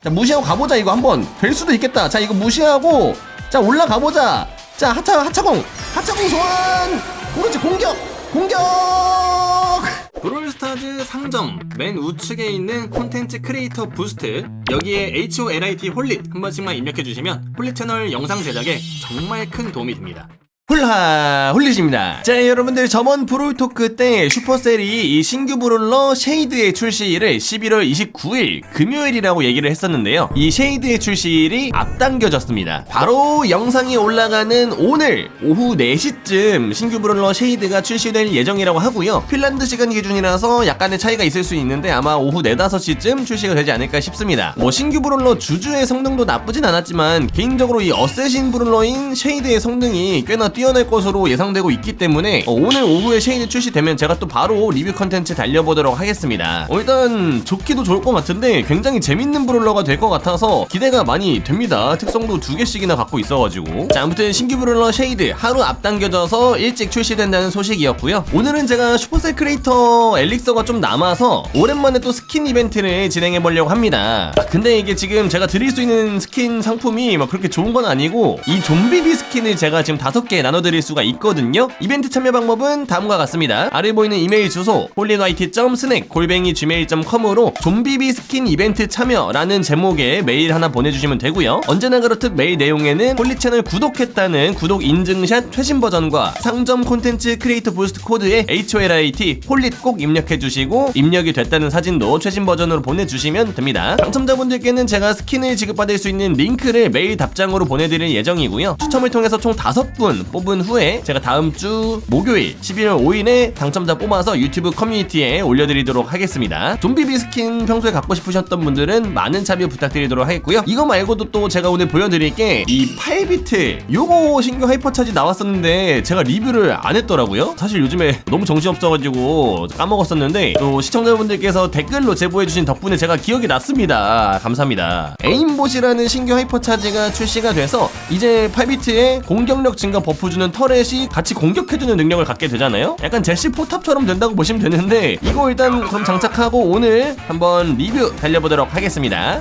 자 무시하고 가보자. 이거 한번 될 수도 있겠다. 자 이거 무시하고 자 올라가보자. 자 하차 하차공. 하차공 소환! 그렇지 공격! 공격! 브롤스타즈 상점 맨 우측에 있는 콘텐츠 크리에이터 부스트. 여기에 HOLIT 홀릿 한 번씩만 입력해 주시면 홀릿 채널 영상 제작에 정말 큰 도움이 됩니다. 훌하 홀리십니다. 자 여러분들 저번 브롤 토크 때 슈퍼셀이 이 신규 브롤러 쉐이드의 출시일을 11월 29일 금요일이라고 얘기를 했었는데요. 이 쉐이드의 출시일이 앞당겨졌습니다. 바로 영상이 올라가는 오늘 오후 4시쯤 신규 브롤러 쉐이드가 출시될 예정이라고 하고요. 핀란드 시간 기준이라서 약간의 차이가 있을 수 있는데 아마 오후 4, 5시쯤 출시가 되지 않을까 싶습니다. 뭐 신규 브롤러 주주의 성능도 나쁘진 않았지만 개인적으로 이 어쌔신 브롤러인 쉐이드의 성능이 꽤나 뛰어날 것으로 예상되고 있기 때문에 어, 오늘 오후에 쉐이드 출시되면 제가 또 바로 리뷰 컨텐츠 달려보도록 하겠습니다. 어, 일단 좋기도 좋을 것 같은데 굉장히 재밌는 브롤러가 될 것 같아서 기대가 많이 됩니다. 특성도 두 개씩이나 갖고 있어가지고 자 아무튼 신규 브롤러 쉐이드 하루 앞당겨져서 일찍 출시된다는 소식이었고요. 오늘은 제가 슈퍼셀 크리에이터 엘릭서가 좀 남아서 오랜만에 또 스킨 이벤트를 진행해 보려고 합니다. 아, 근데 이게 지금 제가 드릴 수 있는 스킨 상품이 막 그렇게 좋은 건 아니고 이 좀비비 스킨을 제가 지금 다섯 개 나눠드릴 수가 있거든요. 이벤트 참여 방법은 다음과 같습니다. 아래 보이는 이메일 주소 홀리화이트.스낵 골뱅이 gmail.com으로 좀비비 스킨 이벤트 참여라는 제목의 메일 하나 보내주시면 되고요. 언제나 그렇듯 메일 내용에는 홀리 채널 구독했다는 구독 인증샷 최신 버전과 상점 콘텐츠 크리에이터 부스트 코드에 HOLIT 홀릿 꼭 입력해 주시고 입력이 됐다는 사진도 최신 버전으로 보내주시면 됩니다. 당첨자분들께는 제가 스킨을 지급받을 수 있는 링크를 메일 답장으로 보내드릴 예정이고요. 추첨을 통해서 총 5분 뽑은 후에 제가 다음 주 목요일 11월 5일에 당첨자 뽑아서 유튜브 커뮤니티에 올려드리도록 하겠습니다. 좀비 비 스킨 평소에 갖고 싶으셨던 분들은 많은 참여 부탁드리도록 하겠고요. 이거 말고도 또 제가 오늘 보여드릴 게 이 8비트 요거 신규 하이퍼차지 나왔었는데 제가 리뷰를 안 했더라고요. 사실 요즘에 너무 정신없어가지고 까먹었었는데 또 시청자분들께서 댓글로 제보해주신 덕분에 제가 기억이 났습니다. 감사합니다. 에임봇이라는 신규 하이퍼차지가 출시가 돼서 이제 8비트에 공격력 증가 버프 주는 터렛이 같이 공격해주는 능력을 갖게 되잖아요. 약간 제시 포탑처럼 된다고 보시면 되는데 이거 일단 그럼 장착하고 오늘 한번 리뷰 달려보도록 하겠습니다.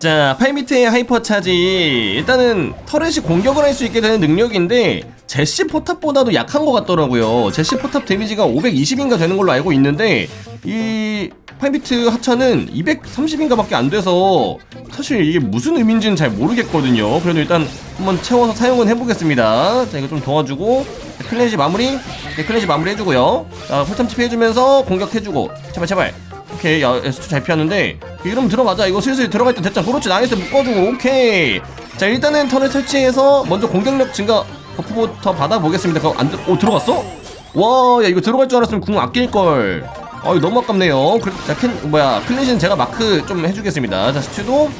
자, 8미트의 하이퍼 차지. 일단은 터렛이 공격을 할 수 있게 되는 능력인데 제시 포탑보다도 약한 것 같더라고요. 제시 포탑 데미지가 520인가 되는 걸로 알고 있는데 이 8비트 하차는 230인가 밖에 안 돼서 사실 이게 무슨 의미인지는 잘 모르겠거든요. 그래도 일단 한번 채워서 사용은 해보겠습니다. 자, 이거 좀 도와주고 클래시 마무리. 네, 클래시 마무리 해주고요. 자, 홀탐 해주면서 공격해주고 제발 제발. 오케이 야 S2 잘 피하는데 이러면 들어가자 이거 슬슬 들어갈 때 됐잖아 그렇지 나이스 묶어주고 오케이 자 일단은 턴을 설치해서 먼저 공격력 증가 버프부터 받아보겠습니다 그거 안 들... 오 들어갔어? 와 야 이거 들어갈 줄 알았으면 궁 아낄걸 아 이거 너무 아깝네요 그래, 자 캔, 뭐야 클린신 제가 마크 좀 해주겠습니다 자 스튜도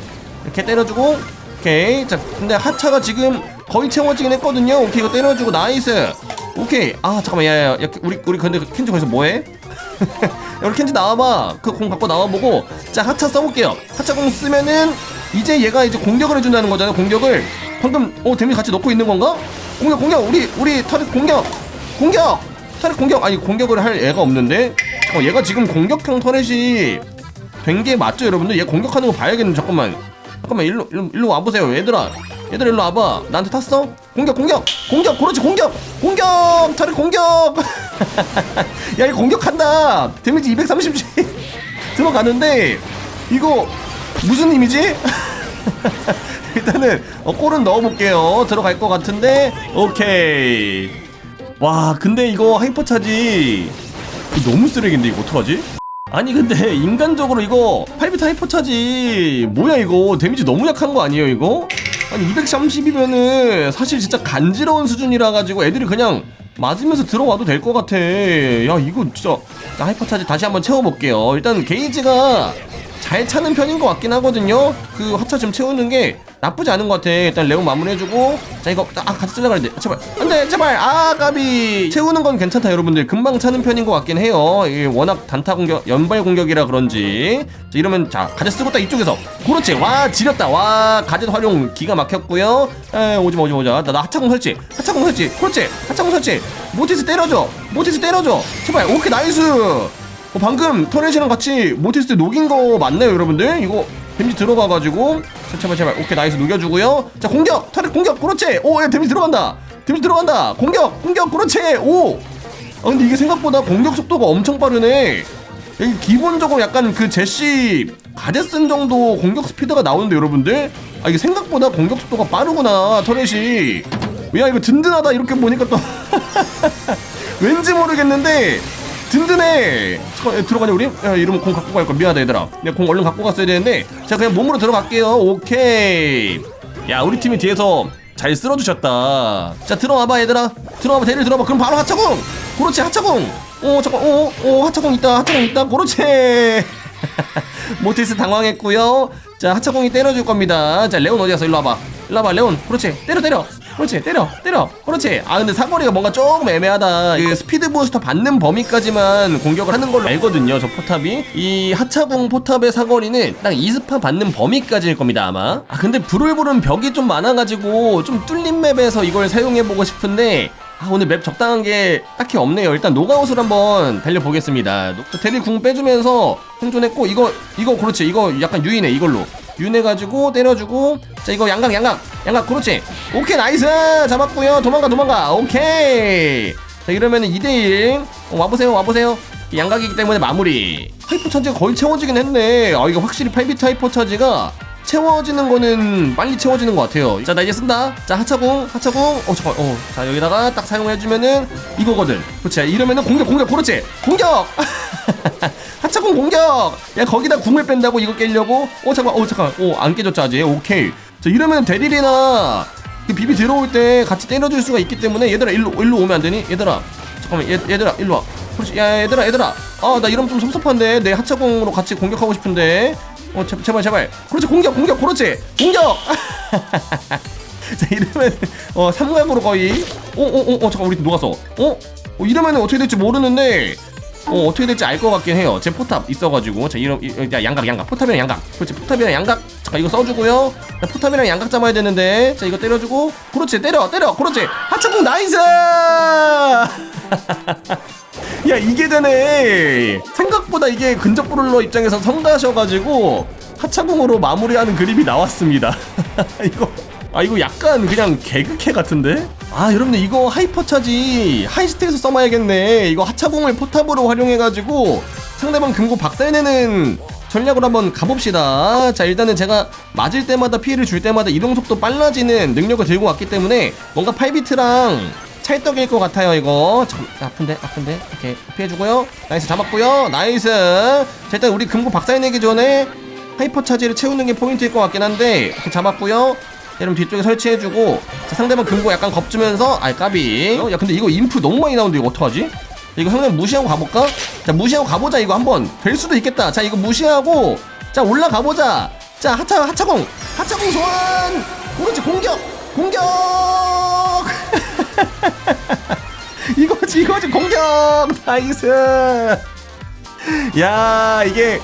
이렇게 때려주고 오케이 자 근데 하차가 지금 거의 채워지긴 했거든요 오케이 이거 때려주고 나이스 오케이 아 잠깐만 야 야 야, 우리 우리 근데 그 켄지 거기서 뭐해? 야, 우리 켄지 나와봐. 그 공 갖고 나와보고. 자, 하차 써볼게요. 하차 공 쓰면은, 이제 얘가 이제 공격을 해준다는 거잖아요, 공격을. 방금, 어, 데미지 같이 넣고 있는 건가? 공격, 공격! 우리, 우리 터렛 공격! 공격! 터렛 공격! 아니, 공격을 할 애가 없는데? 어, 얘가 지금 공격형 터렛이 된 게 맞죠, 여러분들? 얘 공격하는 거 봐야겠네, 잠깐만. 잠깐만, 일로, 일로, 일로 와보세요, 얘들아. 얘들아, 일로 와봐. 나한테 탔어? 공격, 공격! 공격! 그렇지, 공격! 공격! 터렛 공격! 야, 이거 공격한다! 데미지 230씩 들어가는데, 이거, 무슨 의미지? 일단은, 어, 골은 넣어볼게요. 들어갈 것 같은데, 오케이. 와, 근데 이거 하이퍼 차지. 이거 너무 쓰레기인데, 이거 어떡하지? 아니 근데 인간적으로 이거 8비트 하이퍼 차지 뭐야 이거 데미지 너무 약한 거 아니에요 이거? 아니 230이면은 사실 진짜 간지러운 수준이라 가지고 애들이 그냥 맞으면서 들어와도 될 것 같아 야 이거 진짜 자, 하이퍼 차지 다시 한번 채워볼게요 일단 게이지가 잘 차는 편인 것 같긴 하거든요. 그 하차 좀 채우는 게 나쁘지 않은 것 같아. 일단 레온 마무리해주고. 자 이거 아 같이 쓰려고 했는데 제발. 안돼 제발. 아 까비. 채우는 건 괜찮다 여러분들. 금방 차는 편인 것 같긴 해요. 이게 워낙 단타 공격 연발 공격이라 그런지. 자 이러면 자 가재 쓰고 딱 이쪽에서. 그렇지. 와 지렸다. 와 가재 활용 기가 막혔고요. 에 오지마 오지마 오지마. 나, 나 하차공 설치. 하차공 설치. 그렇지. 하차공 설치. 모티스 때려줘. 모티스 때려줘. 제발. 오케이 나이스 어, 방금 터렛이랑 같이 모티스 녹인 거 맞나요 여러분들? 이거 데미지 들어가가지고. 자, 제발 제발. 오케이 나이스. 녹여주고요. 자 공격! 터렛 공격! 그렇지! 오 야, 데미지 들어간다. 데미지 들어간다. 공격! 공격! 그렇지! 오! 아 근데 이게 생각보다 공격 속도가 엄청 빠르네. 여기 기본적으로 약간 그 제시 가데슨 정도 공격 스피드가 나오는데 여러분들? 아 이게 생각보다 공격 속도가 빠르구나 터렛이 야 이거 든든하다. 이렇게 보니까 또. 왠지 모르겠는데 든든해. 잠깐 야, 들어가냐 우리? 야 이러면 공 갖고 갈 거야. 미안하다 얘들아. 내가 공 얼른 갖고 갔어야 되는데. 자 그냥 몸으로 들어갈게요. 오케이. 야 우리 팀이 뒤에서 잘 쓸어주셨다. 자 들어와봐 얘들아. 들어와봐 대를 들어와봐. 그럼 바로 하차공! 그렇지 하차공! 오 잠깐 오오 하차공 있다 하차공 있다. 그렇지 모티스 당황했고요. 자 하차공이 때려줄 겁니다. 자 레온 어디 갔어? 일로 와봐. 일로 와봐 레온. 그렇지. 때려 때려. 그렇지. 때려 때려. 그렇지. 아 근데 사거리가 뭔가 조금 애매하다. 그 스피드 부스터 받는 범위까지만 공격을 하는 걸로 알거든요 저 포탑이. 이 하차공 포탑의 사거리는 딱 2스파 받는 범위까지일 겁니다 아마. 아 근데 불을 부른 벽이 좀 많아가지고 좀 뚫린 맵에서 이걸 사용해보고 싶은데 아 오늘 맵 적당한 게 딱히 없네요. 일단 노가웃을 한번 달려보겠습니다. 노- 대리 궁 빼주면서 생존했고 이거 이거 그렇지. 이거 약간 유인해 이걸로. 유인해가지고 때려주고 자 이거 양각 양각. 양각 그렇지. 오케이 나이스. 잡았고요. 도망가 도망가. 오케이. 자 이러면은 2대1 어, 와보세요 와보세요. 양각이기 때문에 마무리. 하이퍼 차지가 거의 채워지긴 했네. 아 이거 확실히 8비트 하이퍼 차지가 채워지는 거는 빨리 채워지는 것 같아요. 자, 나 이제 쓴다. 자, 하차공, 하차공. 어, 잠깐, 어. 자, 여기다가 딱 사용해주면은 이거거든. 그렇지. 이러면은 공격, 공격, 그렇지. 공격! 하차공 공격! 야, 거기다 궁을 뺀다고 이거 깨려고? 어, 잠깐, 어, 잠깐. 어, 안 깨졌죠, 아직. 오케이. 자, 이러면 데릴이나 그 비비 들어올 때 같이 때려줄 수가 있기 때문에 얘들아, 일로, 일로 오면 안 되니? 얘들아. 잠깐만, 얘, 얘들아, 일로 와. 그렇지. 야, 얘들아, 얘들아. 아, 나 이러면 좀 섭섭한데. 내 하차공으로 같이 공격하고 싶은데. 어, 제, 제발, 제발. 그렇지, 공격, 공격, 그렇지. 공격! 자, 이러면, 어, 삼각으로 거의. 어, 어, 어, 어, 잠깐, 우리 녹았어. 어? 어, 이러면 어떻게 될지 모르는데. 어, 어떻게 될지 알 것 같긴 해요. 제 포탑 있어가지고. 자, 이런, 이- 야, 양각, 양각. 포탑이랑 양각. 그렇지, 포탑이랑 양각. 잠깐, 이거 써주고요. 자, 포탑이랑 양각 잡아야 되는데. 자, 이거 때려주고. 그렇지, 때려, 때려. 그렇지. 하차공 나이스! 야 이게 되네. 생각보다 이게 근접 브롤러 입장에서 성가셔가지고 하차공으로 마무리하는 그림이 나왔습니다. 이거 아 이거 약간 그냥 개그캐 같은데? 아 여러분들 이거 하이퍼 차지 하이스택에서 써봐야겠네. 이거 하차공을 포탑으로 활용해가지고 상대방 금고 박살내는 전략으로 한번 가봅시다. 자, 일단은 제가 맞을 때마다 피해를 줄 때마다 이동 속도 빨라지는 능력을 들고 왔기 때문에 뭔가 8비트랑 찰떡일 것 같아요, 이거. 참, 아픈데, 아픈데. 이렇게 피해주고요. 나이스, 잡았고요. 나이스. 자, 일단 우리 금고 박살내기 전에 하이퍼 차지를 채우는 게 포인트일 것 같긴 한데, 이렇게 잡았고요. 여러분 뒤쪽에 설치해주고, 자, 상대방 금고 약간 겁주면서, 아이, 까비. 어, 야, 근데 이거 인프 너무 많이 나오는데, 이거 어떡하지? 이거 상대방 무시하고 가볼까? 자 무시하고 가보자 이거 한번 될 수도 있겠다 자 이거 무시하고 자 올라가보자 자 하차 하차공 하차공 소환 그렇지 공격 공격 지 이거지 공격! 나이스! 야 이게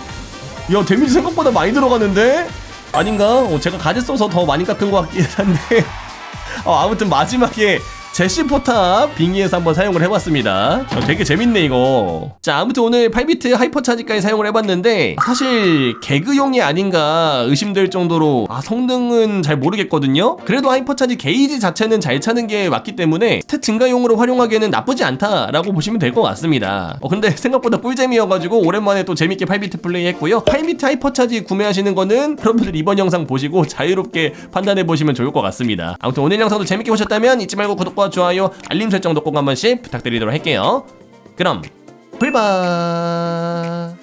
야 데미지 생각보다 많이 들어가는데? 아닌가? 어, 제가 가지 써서 더 많이 깎은 것 같긴 한데. 어, 아무튼 마지막에 제시 포탑 빙의에서 한번 사용을 해봤습니다. 어, 되게 재밌네 이거. 자 아무튼 오늘 8비트 하이퍼 차지까지 사용을 해봤는데 사실 개그용이 아닌가 의심될 정도로 아 성능은 잘 모르겠거든요. 그래도 하이퍼 차지 게이지 자체는 잘 차는 게 맞기 때문에 스탯 증가용으로 활용하기에는 나쁘지 않다라고 보시면 될 것 같습니다. 어 근데 생각보다 꿀잼이어가지고 오랜만에 또 재밌게 8비트 플레이했고요. 8비트 하이퍼 차지 구매하시는 거는 여러분들 이번 영상 보시고 자유롭게 판단해 보시면 좋을 것 같습니다. 아무튼 오늘 영상도 재밌게 보셨다면 잊지 말고 구독과 좋아요, 알림 설정도 꼭 한 번씩 부탁드리도록 할게요. 그럼 불바.